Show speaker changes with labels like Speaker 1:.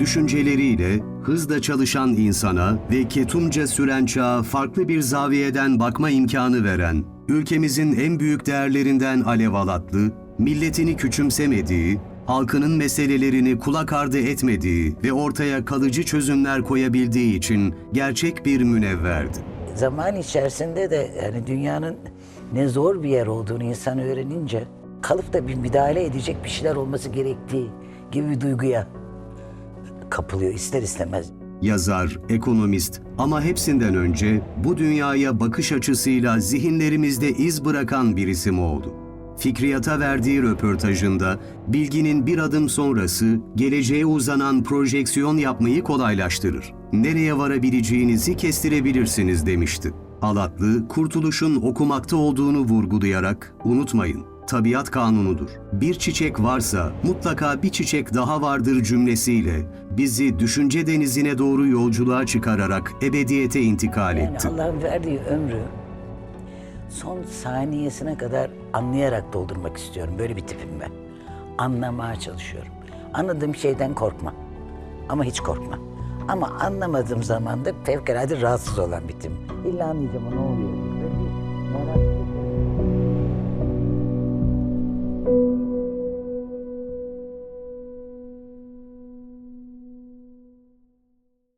Speaker 1: düşünceleriyle hızla çalışan insana ve ketumca süren çağa farklı bir zaviyeden bakma imkanı veren, ülkemizin en büyük değerlerinden Alev Alatlı, milletini küçümsemediği, halkının meselelerini kulak ardı etmediği ve ortaya kalıcı çözümler koyabildiği için gerçek bir münevverdi.
Speaker 2: Zaman içerisinde de yani dünyanın ne zor bir yer olduğunu insan öğrenince kalıp da bir müdahale edecek bir şeyler olması gerektiği gibi bir duyguya kapılıyor ister istemez.
Speaker 1: Yazar, ekonomist ama hepsinden önce bu dünyaya bakış açısıyla zihinlerimizde iz bırakan bir isim oldu. Fikriyata verdiği röportajında bilginin bir adım sonrası geleceğe uzanan projeksiyon yapmayı kolaylaştırır. Nereye varabileceğinizi kestirebilirsiniz demişti. Alatlı, kurtuluşun okumakta olduğunu vurgulayarak, unutmayın, tabiat kanunudur. Bir çiçek varsa mutlaka bir çiçek daha vardır cümlesiyle bizi düşünce denizine doğru yolculuğa çıkararak ebediyete intikal
Speaker 2: Yani
Speaker 1: etti.
Speaker 2: Allah'ın verdiği ömrü son saniyesine kadar anlayarak doldurmak istiyorum. Böyle bir tipim ben. Anlamaya çalışıyorum. Anladığım şeyden korkma. Ama hiç korkma. Ama anlamadığım zaman da fevkalade rahatsız olan bir tipim. İlla anlayacağım o ne oluyor. Böyle bir merak